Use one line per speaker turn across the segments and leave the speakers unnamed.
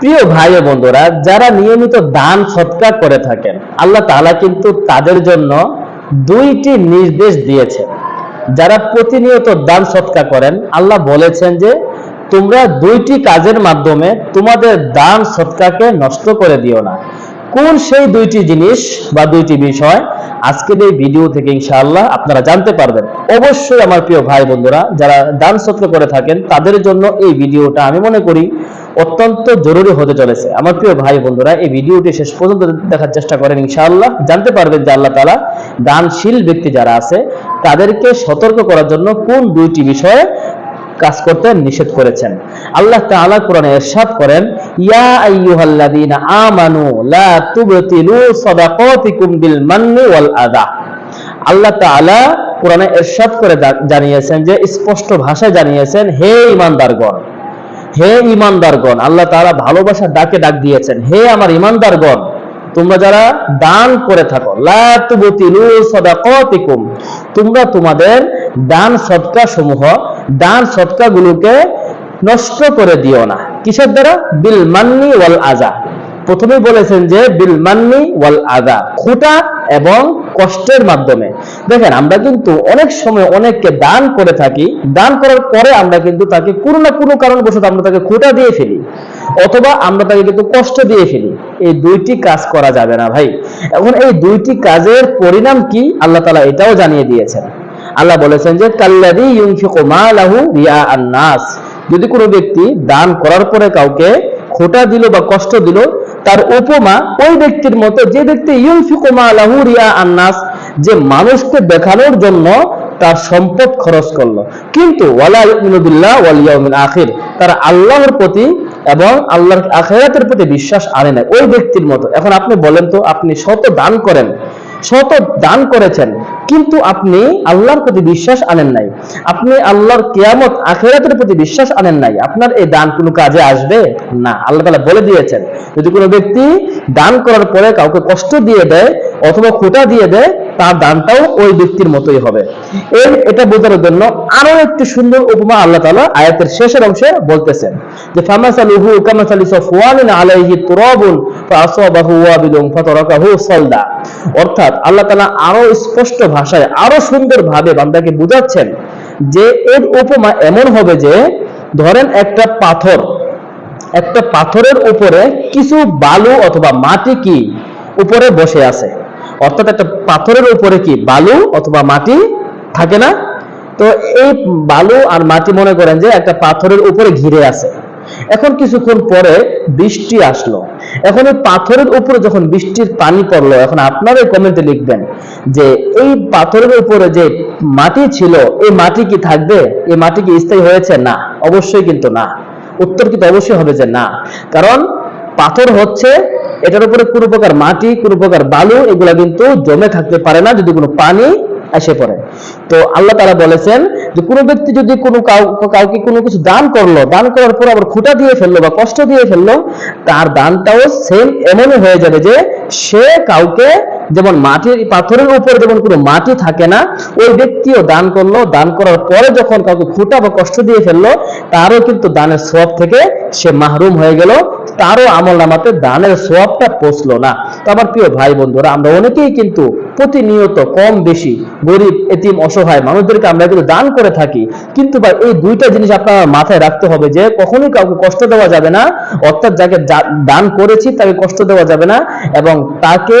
প্রিয় ভাই ও বন্ধুরা, যারা নিয়মিত দান সৎকার করে থাকেন, আল্লাহ তাআলা কিন্তু তাদের জন্য দুইটি নির্দেশ দিয়েছেন। যারা প্রতিনিয়ত দান সৎকার করেন, আল্লাহ বলেছেন যে, তোমরা দুইটি কাজের মাধ্যমে তোমাদের দান সৎকারকে নষ্ট করে দিও না। কোন সেই দুইটি জিনিস বা দুইটি বিষয়, আজকের এই ভিডিও থেকে ইনশাআল্লাহ আপনারা জানতে পারবেন। অবশ্যই আমার প্রিয় ভাই বন্ধুরা, যারা দান সৎকার করে থাকেন, তাদের জন্য এই ভিডিওটা আমি মনে করি অত্যন্ত জরুরি হতে চলেছে। আমার প্রিয় ভাই বন্ধুরা, এই ভিডিওটি শেষ পর্যন্ত দেখার চেষ্টা করেন ইনশাআল্লাহ। জানতে পারবেন যে আল্লাহ তাআলা দানশীল ব্যক্তি যারা আছে, তাদেরকে সতর্ক করার জন্য কোন দুইটি বিষয়ে কাজ করতে নিষেধ করেছেন। আল্লাহ তাআলা কোরআনে ইরশাদ করেন, ইয়া আইয়ুহাল্লাযীনা আমানু লা তুবতিলু সাদাকাতিকুম বিল মান্নি ওয়াল আযা আল্লাহ তাআলা কোরআনে ইরশাদ করে জানিয়েছেন যে, স্পষ্ট ভাষায় জানিয়েছেন, হে ঈমানদারগণ হে ঈমানদারগণ আল্লাহ তারা ভালোবাসার ডাকে ডাক দিয়েছেন, হে আমার ঈমানদারগণ তোমরা যারা দান করে থাকো তোমরা তোমাদের দান সদকা সমূহ দান সদকা গুলোকে নষ্ট করে দিও না। কিসের দ্বারা? বিল মান্নি ওয়াল আজা প্রথমে বলেছেন যে, বিল মান্নি ওয়াল আজা খুঁটা এবং কষ্টের মাধ্যমে। দেখেন, আমরা কিন্তু অনেক সময় অনেককে দান করে থাকি। দান করার পরে আমরা কিন্তু তাকে কোনো না কোনো কারণবশত আমরা তাকে খুঁটা দিয়ে ফেলি, অথবা আমরা তাকে কিন্তু কষ্ট দিয়ে ফেলি। এই দুইটি কাজ করা যাবে না ভাই। এখন এই দুইটি কাজের পরিণাম কি? আল্লাহ তালা এটাও জানিয়ে দিয়েছেন। আল্লাহ বলেছেন যে কাল্লাদি ইউনফিকু রিয়া আন-নাস যদি কোনো ব্যক্তি দান করার পরে কাউকে খোটা দিল বা কষ্ট দিল তার উপমা ওই ব্যক্তির মতো যে ব্যক্তি লাহুরিয়া আন্নাস, যে মানুষকে দেখানোর জন্য তার সম্পদ খরচ করল। কিন্তু ওয়ালা ইউনুবিল্লাহ ওয়াল আখির, তারা আল্লাহর প্রতি এবং আল্লাহর আখেরাতের প্রতি বিশ্বাস আনে না ওই ব্যক্তির মতো। এখন আপনি বলেন তো, আপনি শত দান করেন শত দান করেছেন। কিন্তু আপনি আল্লাহর প্রতি বিশ্বাস আনেন নাই। আপনি আল্লাহর কেয়ামত, আখেরাতের প্রতি বিশ্বাস আনেন নাই। আপনার এই দান কোনো কাজে আসবে? না। আল্লাহ তালা বলে দিয়েছেন, যদি কোনো ব্যক্তি দান করার পরে কাউকে কষ্ট দিয়ে দেয় অথবা খোটা দিয়ে দেয় তার দানটাও ওই ব্যক্তির মতোই হবে। এর এটা বোঝানোর জন্য আরও একটি সুন্দর উপমা আল্লাহ তালা আয়াতের শেষের অংশে বলতেছেন যে কামাসালি সাফওয়ানিন আলাইহি তুরাবুন ওয়াবিলুন সালদা। অর্থাৎ আল্লাহ তাআলা আরও স্পষ্ট ভাষায়, আরও সুন্দর ভাবে বান্দাকে বুঝাচ্ছেন যে, এর উপমা এমন হবে যে, ধরেন একটা পাথর, একটা পাথরের উপরে কিছু বালু অথবা মাটি কি উপরে বসে আছে। অর্থাৎ একটা পাথরের উপরে কি? বালু অথবা মাটি থাকে না? তো এই বালু আর মাটি মনে করেন যে একটা পাথরের উপরে ঘিরে আছে। এখন কিছুক্ষণ পরে বৃষ্টি আসলো। এখন এই পাথরের উপরে যখন বৃষ্টির পানি পড়ল, এখন আপনারাই কমেন্টে লিখবেন যে এই পাথরের উপরে যে মাটি ছিল, এই মাটি কি থাকবে? এই মাটি কি স্থায়ী হয়েছে? না, অবশ্যই কিন্তু না। উত্তর কিন্তু অবশ্যই হবে যে না। কারণ পাথর হচ্ছে এটার উপরে কোনো প্রকার মাটি, কোনো প্রকার বালু, এগুলা কিন্তু জমে থাকতে পারে না যদি কোনো পানি এসে পড়ে। তো আল্লাহ তারা বলেছেন যে কোনো ব্যক্তি যদি কোনো কাউকে কোনো কিছু দান করল, দান করার পর আবার খুঁটা দিয়ে ফেলল বা কষ্ট দিয়ে ফেলল, তার দানটাও সেম এমনই হয়ে যাবে যে সে কাউকে যেমন মাটির পাথরের উপর যেমন কোনো মাটি থাকে না, ওই ব্যক্তিও দান করল, দান করার পরে যখন কাউকে খুঁটা বা কষ্ট দিয়ে ফেলল, তারও কিন্তু দানের সোয়াব থেকে সে মাহরুম হয়ে গেল। তারও আমল নামাতে দানের সোয়াবটা পৌঁছলো না। তো আমার প্রিয় ভাই বন্ধুরা, আমরা অনেকেই কিন্তু প্রতিনিয়ত কম বেশি গরিব, এতিম, অসহায় মানুষদেরকে আমরা কিন্তু দান করে থাকি। কিন্তু ভাই, এই দুইটা জিনিস আপনার মাথায় রাখতে হবে যে, কখনোই কাউকে কষ্ট দেওয়া যাবে না। অর্থাৎ যাকে দান করেছি তাকে কষ্ট দেওয়া যাবে না এবং তাকে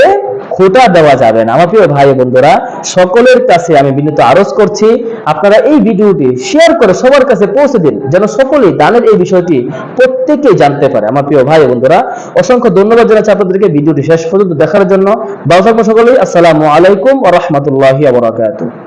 খোটা দেওয়া যাবে না। আমার প্রিয় ভাই বন্ধুরা, সকলের কাছে আমি বিনীত আরজ করছি, আপনারা এই ভিডিওটি শেয়ার করে সবার কাছে পৌঁছে দিন, যেন সকলেই দানের এই বিষয়টি প্রত্যেকে জানতে পারে। আমার প্রিয় ভাই বন্ধুরা, অসংখ্য ধন্যবাদ জানাচ্ছি আপনাদেরকে ভিডিওটি শেষ পর্যন্ত দেখার জন্য। ভালো থাকব সকলেই, আসসালামু আলাইকুম রাহমাতুল্লাহি বারাকাতুহু।